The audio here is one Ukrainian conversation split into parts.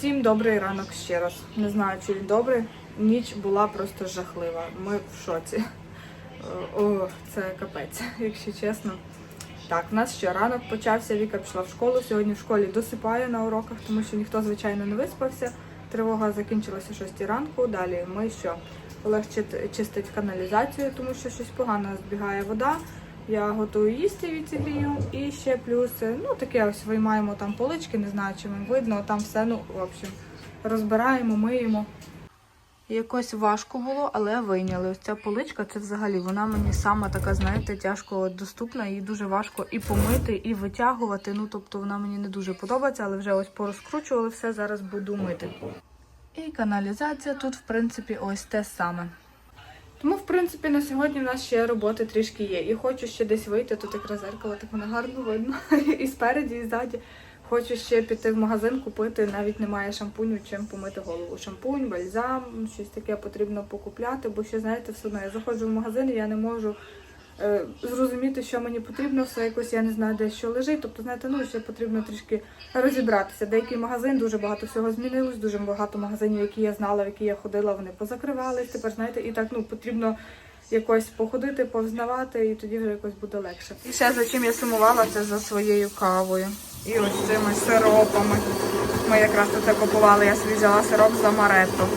Всім добрий ранок ще раз. Не знаю, чи він добрий. Ніч була просто жахлива. Ми в шоці. О, це капець, якщо чесно. Так, в нас ще ранок почався. Віка пішла в школу. Сьогодні в школі досипає на уроках, тому що ніхто, звичайно, не виспався. Тривога закінчилася о 6 ранку. Далі ми що? Олег чистить каналізацію, тому що щось погано збігає вода. Я готую їсти відігрію. І ще плюс, е, ну таке ось виймаємо там полички, не знаю, чи вам видно, там все, ну, в общем, розбираємо, миємо. Якось важко було, але вийняли. Ось ця поличка, це взагалі вона мені сама така, знаєте, тяжко доступна, її дуже важко і помити, і витягувати. Ну, тобто вона мені не дуже подобається, але вже ось порозкручували все, зараз буду мити. І каналізація тут, в принципі, ось те саме. Тому, в принципі, на сьогодні в нас ще роботи трішки є. І хочу ще десь вийти, тут якраз зеркало, так мене гарно видно. І спереді, і ззаді. Хочу ще піти в магазин купити, навіть немає шампуню, чим помити голову. Шампунь, бальзам, щось таке потрібно покупляти, бо ще, знаєте, все одно я заходжу в магазин і я не можу зрозуміти, що мені потрібно, все якось я не знаю, де що лежить. Тобто, знаєте, ну ще потрібно трішки розібратися. Деякий магазин дуже багато всього змінилось, дуже багато магазинів, які я знала, в які я ходила, вони позакривались. Тепер знаєте, і так ну потрібно якось походити, повзнавати, і тоді вже якось буде легше. І ще за чим я сумувала, це за своєю кавою. І ось цими сиропами. Ми якраз тут купували, я собі взяла сироп з амаретто.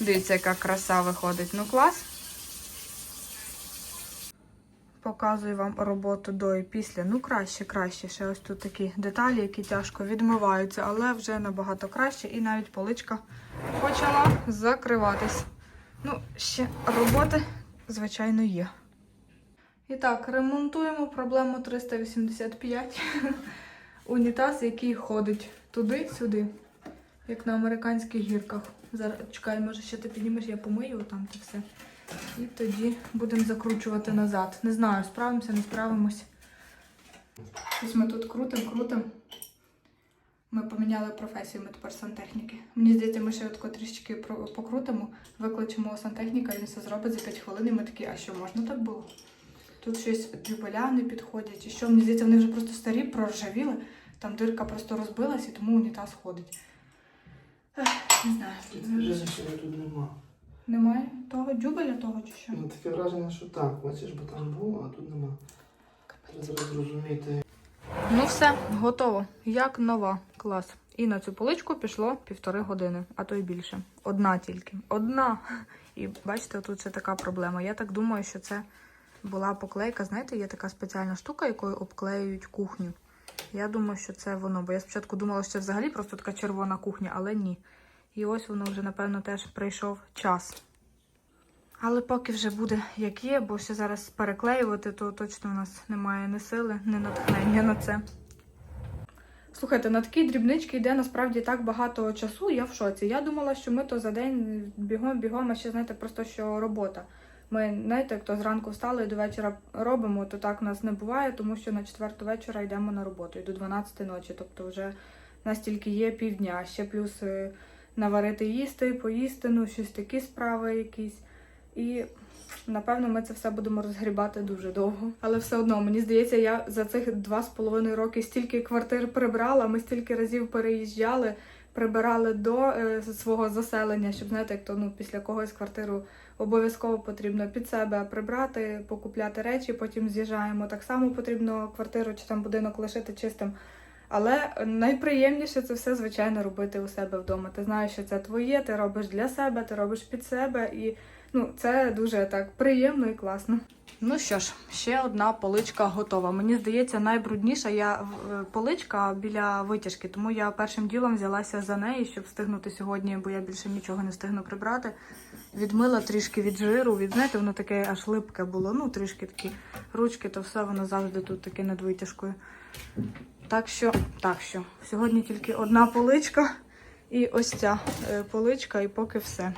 Дивіться, яка краса виходить. Ну клас. Показую вам роботу до і після. Ну, краще, краще. Ще ось тут такі деталі, які тяжко відмиваються, але вже набагато краще. І навіть поличка почала закриватись. Ну, ще роботи, звичайно, є. І так, ремонтуємо проблему 385. Унітаз, який ходить туди-сюди, як на американських гірках. Зараз чекай, може ще ти піднімеш, я помию там це все. І тоді будемо закручувати назад. Не знаю, справимося, не справимось. Ось ми тут крутим, крутим. Ми поміняли професію, ми тепер сантехніки. Мені здається, ми ще тако трішечки покрутимо, викличемо сантехніка, він все зробить за 5 хвилин, і ми такі, а що можна так було? Тут щось дюбеля не підходять, і що мені здається, вони вже просто старі, проржавіли. Там дирка просто розбилась і тому унітаз ходить. Ех, Не знаю. Скажи, що тут нема. Немає того дюбеля того чи що? Ну таке враження, що так, бачиш, бо там було, а тут нема. Треба зрозуміти. Ну все, готово. Як нова. Клас. І на цю поличку пішло півтори години, а то й більше. Одна тільки. Одна. І бачите, тут це така проблема. Я так думаю, що це була поклейка. Знаєте, є така спеціальна штука, якою обклеюють кухню. Я думаю, що це воно. Бо я спочатку думала, що це взагалі просто така червона кухня, але ні. І ось воно вже, напевно, теж прийшов час. Але поки вже буде як є, бо ще зараз переклеювати, то точно у нас немає ні сили, ні натхнення на це. Слухайте, на такі дрібнички йде насправді так багато часу, я в шоці. Я думала, що ми то за день бігом, бігом, а ще знаєте, просто що робота. Ми, знаєте, як то зранку встали і до вечора робимо, то так у нас не буває, тому що на четверту вечора йдемо на роботу і до 12 ночі. Тобто вже у нас тільки є півдня, ще плюс е, наварити їсти, поїсти, ну щось такі справи якісь. І напевно ми це все будемо розгрібати дуже довго. Але все одно мені здається, я за цих два з половиною роки стільки квартир прибрала. Ми стільки разів переїжджали, прибирали до е, свого заселення, щоб знаєте, як то ну після когось квартиру обов'язково потрібно під себе прибрати, покупляти речі, потім з'їжджаємо. Так само потрібно квартиру чи там будинок лишити чистим. Але найприємніше це все, звичайно, робити у себе вдома. Ти знаєш, що це твоє, ти робиш для себе, ти робиш під себе, і ну, це дуже так приємно і класно. Ну що ж, ще одна поличка готова. Мені здається, найбрудніша я в- поличка біля витяжки, тому я першим ділом взялася за неї, щоб встигнути сьогодні, бо я більше нічого не встигну прибрати. Відмила трішки від жиру, від знаєте, воно таке аж липке було. Ну, трішки такі ручки, то все воно завжди тут таке над витяжкою. Так що, так що, сьогодні тільки одна поличка і ось ця е, поличка, і поки все.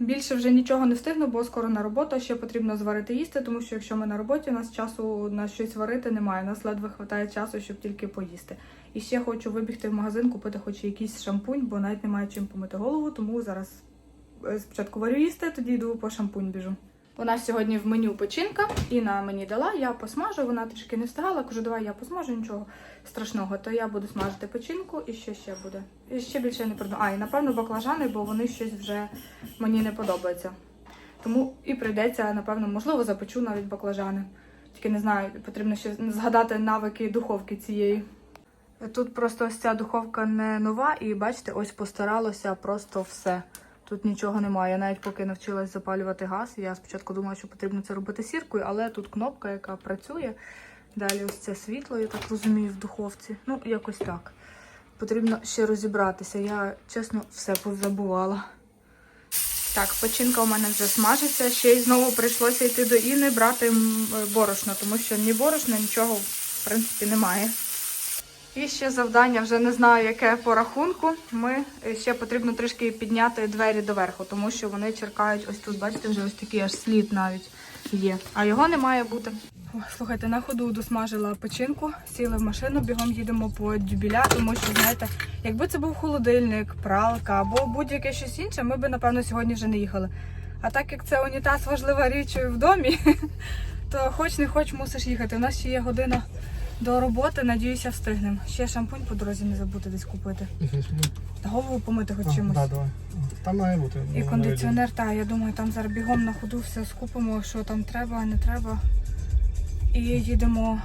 Більше вже нічого не встигну, бо скоро на роботу, ще потрібно зварити їсти, тому що якщо ми на роботі, у нас часу на щось варити немає. У нас ледве вистачає часу, щоб тільки поїсти. І ще хочу вибігти в магазин, купити хоч якийсь шампунь, бо навіть немає чим помити голову, тому зараз спочатку варю їсти, тоді йду по шампунь біжу. У нас сьогодні в меню печінка, Інна мені дала, я посмажу, вона трішки не встигала, кажу, давай я посмажу, нічого страшного, то я буду смажити печінку і що ще буде. І ще більше не придумаю. А, і напевно баклажани, бо вони щось вже мені не подобаються. Тому і прийдеться, напевно, можливо, запечу навіть баклажани. Тільки не знаю, потрібно ще згадати навики духовки цієї. Тут просто ось ця духовка не нова, і бачите, ось постаралося просто все. Тут нічого немає. Я навіть поки навчилась запалювати газ. Я спочатку думала, що потрібно це робити сіркою, але тут кнопка, яка працює. Далі ось це світло, я так розумію, в духовці. Ну, якось так. Потрібно ще розібратися. Я, чесно, все позабувала. Так, печінка у мене вже смажиться. Ще й знову прийшлося йти до Іни брати борошно, тому що ні борошна, нічого в принципі немає. І ще завдання, вже не знаю, яке по рахунку. Ми е, ще потрібно трішки підняти двері доверху, тому що вони черкають ось тут. Бачите, вже ось такий аж слід навіть є. А його не має бути. О, слухайте, на ходу досмажила печінку, сіли в машину, бігом їдемо по дюбіля, тому що, знаєте, якби це був холодильник, пралка або будь-яке щось інше, ми би, напевно, сьогодні вже не їхали. А так як це унітаз важлива річ в домі, то хоч не хоч мусиш їхати. У нас ще є година до роботи, надіюся, встигнемо. Ще шампунь по дорозі не забути десь купити. Та голову помити хоч чимось. Так, давай. Там має бути. І кондиціонер, так, я думаю, там зараз бігом на ходу все скупимо, що там треба, не треба. І їдемо,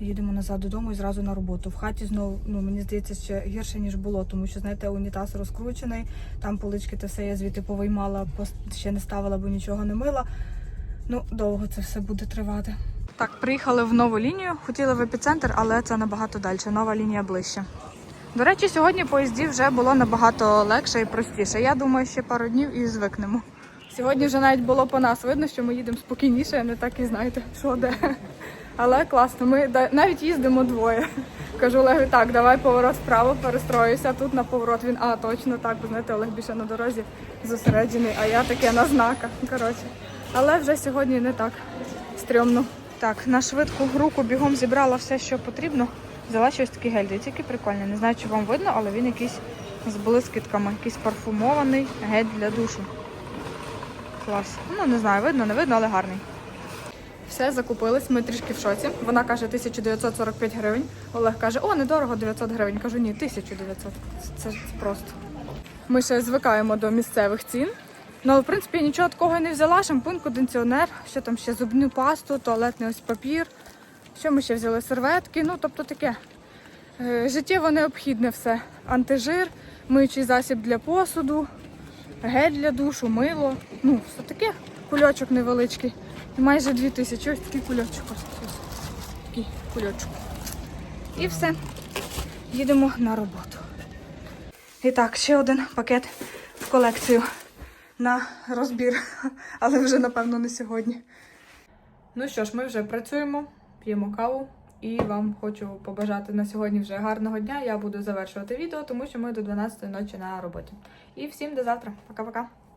їдемо назад додому і зразу на роботу. В хаті знову, ну мені здається, ще гірше, ніж було, тому що, знаєте, унітаз розкручений, там полички та все я звідти повиймала, ще не ставила, бо нічого не мила. Ну, довго це все буде тривати. Так, приїхали в нову лінію. Хотіли в епіцентр, але це набагато далі. Нова лінія ближче. До речі, сьогодні поїздів вже було набагато легше і простіше. Я думаю, ще пару днів і звикнемо. Сьогодні вже навіть було по нас видно, що ми їдемо спокійніше, не так і знаєте, що де. Але класно, ми навіть їздимо двоє. Кажу Олегу, так, давай поворот вправо, перестроюся. Тут на поворот він, а точно так, бо знаєте, Олег більше на дорозі зосереджений, а я таке на знаках. Коротше. Але вже сьогодні не так стрьомно. Так, на швидку руку бігом зібрала все, що потрібно. Взяла щось такий гель, який прикольний. Не знаю, чи вам видно, але він якийсь з блискітками, якийсь парфумований гель для душу. Клас. Ну, не знаю, видно, не видно, але гарний. Все, закупились, ми трішки в шоці. Вона каже 1945 гривень. Олег каже, о, недорого 900 гривень. Кажу, ні, 1900. Це, це просто. Ми ще звикаємо до місцевих цін. Ну, в принципі, нічого такого не взяла. Шампунь, кондиціонер, що там ще зубну пасту, туалетний ось папір. Що ми ще взяли? Серветки, ну тобто таке. Е, Життєво необхідне все. Антижир, миючий засіб для посуду, гель для душу, мило. Ну, все таке. Кульочок невеличкий. Майже дві тисячі. Ось такий кульочок. Ось. Такий кульочок. І все. Їдемо на роботу. І так, ще один пакет в колекцію на розбір, але вже напевно не сьогодні. Ну що ж, ми вже працюємо, п'ємо каву і вам хочу побажати на сьогодні вже гарного дня. Я буду завершувати відео, тому що ми до 12 ночі на роботі. І всім до завтра. Пока-пока.